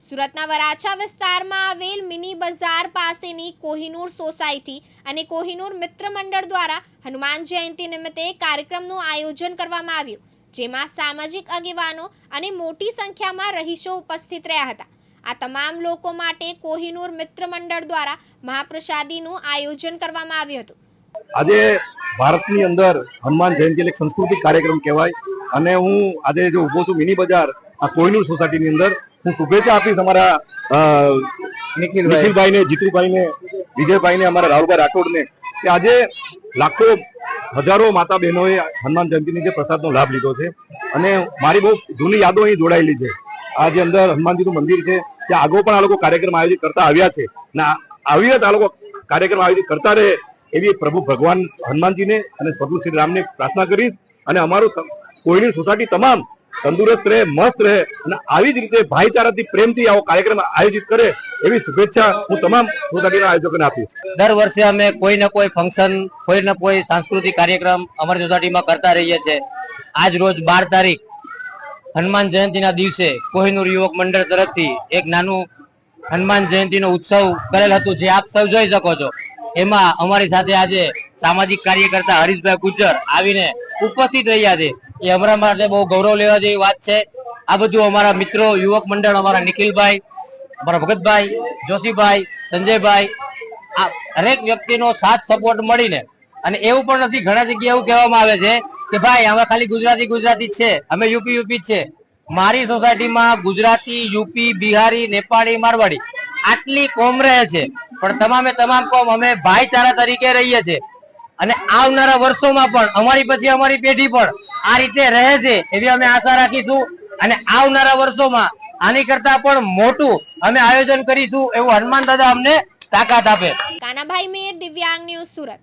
સુરતના વરાછા વિસ્તારમાં આવેલ મિની બજાર પાસેની કોહિનૂર સોસાયટી અને કોહિનૂર મિત્ર મંડળ દ્વારા હનુમાન જયંતિ નિમિત્તે કાર્યક્રમનું આયોજન કરવામાં આવ્યું, જેમાં સામાજિક આગેવાનો અને મોટી સંખ્યામાં રહીશો ઉપસ્થિત રહ્યા હતા. આ તમામ લોકો માટે કોહિનૂર મિત્ર મંડળ દ્વારા મહાપ્રસાદીનું આયોજન કરવામાં આવ્યું હતું. આજે ભારતની અંદર હનુમાન જયંતિ એટલે સાંસ્કૃતિક કાર્યક્રમ કહેવાય અને હું આજે જો ઊભો છું મિની બજાર આ કોહિનૂર સોસાયટીની અંદર હું શુભેચ્છા આપીશ અમારા નિખિલભાઈને જીતુભાઈને વિજયભાઈને અમારા રાહુલભાઈ રાઠોડને કે આજે લાખો હજારો માતા બહેનોએ હનુમાન જયંતિની જે પ્રસાદનો લાભ લીધો છે. અને મારી બહુ જૂની યાદો અહીં જોડાયેલી છે. આ જે અંદર હનુમાનજીનું મંદિર છે ત્યાં આગળ પણ આ લોકો કાર્યક્રમ આયોજિત કરતા આવ્યા છે. આ- આવી રીતે આ લોકો કાર્યક્રમ આયોજિત કરતા રહે એવી પ્રભુ ભગવાન હનુમાનજીને અને પ્રભુ શ્રી રામને પ્રાર્થના કરીશ. અને અમારું કોઈની સોસાયટી તમામ તંદુરસ્ત રહે, મસ્ત રહે અને આવી જ રીતે ભાઈચારાથી, પ્રેમથી આવો કાર્યક્રમ આયોજિત કરે એવી શુભેચ્છા હું તમામ સોસાયટીના આયોજકોને આપીશ. દર વર્ષે અમે કોઈ ને કોઈ ફંક્શન કોઈ ને કોઈ સાંસ્કૃતિક કાર્યક્રમ અમારી સોસાયટીમાં કરતા રહીએ છીએ. આજ રોજ બાર તારીખ, હનુમાન જયંતિના દિવસે કોહિનૂર યુવક મંડળ તરફથી એક નાનું હનુમાન જયંતિનો ઉત્સવ કરેલ હતું, જે આપ સૌ જોઈ શકો છો. એમાં અમારી સાથે આજે સામાજિક કાર્યકર્તા હરીશભાઈ ગુજર આવીને ઉપસ્થિત રહ્યા છે. એ અમારા માટે બહુ ગૌરવ લેવા જેવી વાત છે. આ બધું અમારા મિત્રો, યુવક મંડળ, અમારા નિખિલભાઈ, અમારા ભગતભાઈ, જોશીભાઈ, સંજયભાઈ, આ હરેક વ્યક્તિનો સાથ સપોર્ટ મળીને. અને એવું પણ નથી, ઘણા જગ્યાએ એવું કહેવામાં આવે છે કે ભાઈ અમે ખાલી ગુજરાતી ગુજરાતી છે. અમે યુપી યુપી છે. મારી સોસાયટીમાં ગુજરાતી, યુપી, બિહારી, નેપાળી, મારવાડી આટલી કોમ રહે છે. પણ તમામે તમામ કોમ અમે ભાઈચારા તરીકે રહીએ છીએ. અને આવનારા વર્ષોમાં પણ, અમારી પછી અમારી પેઢી પણ આ રીતે રહે છે એવી અમે આશા રાખીશું. અને આવનારા વર્ષોમાં આની કરતા પણ મોટું અમે આયોજન કરીશું એવું હનુમાન દાદા અમને તાકાત આપે. કાનાભાઈ મેર, દિવ્યાંગ ન્યૂઝ સુરત.